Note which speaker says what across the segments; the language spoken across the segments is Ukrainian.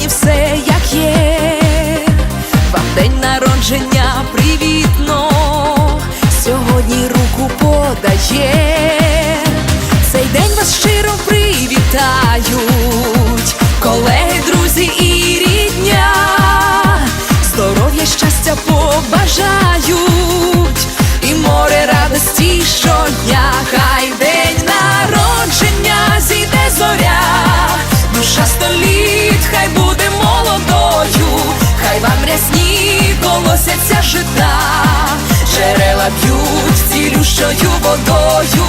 Speaker 1: на все як є, вам день народження привітно, сьогодні руку подає. Жита, джерела б'ють цілющою водою,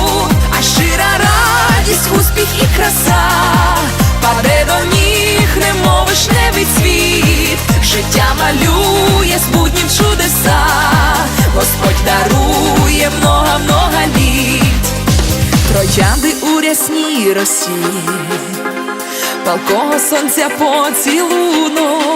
Speaker 1: а щира радість, успіх і краса, паде до ніг, немов вишневий цвіт, життя малює з буднім чудеса, Господь дарує много-много літ, троянди у рясній росі, палкого сонця поцілунок,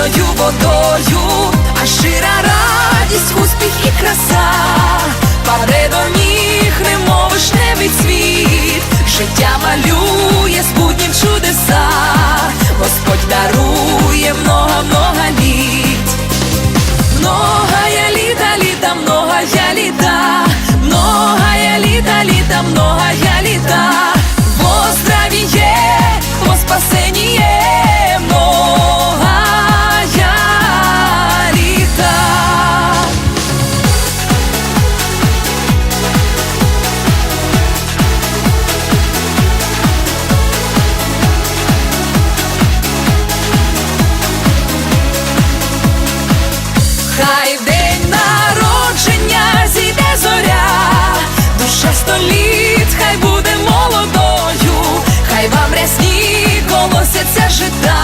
Speaker 1: цілющою водою, жита,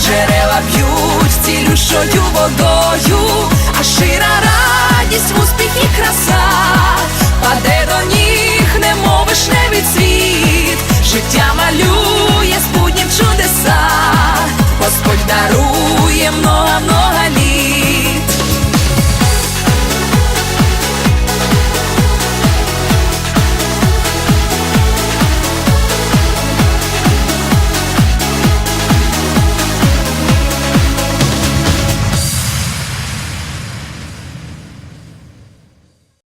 Speaker 1: джерела б'ють цілющою водою, а шира радість, успіх і краса,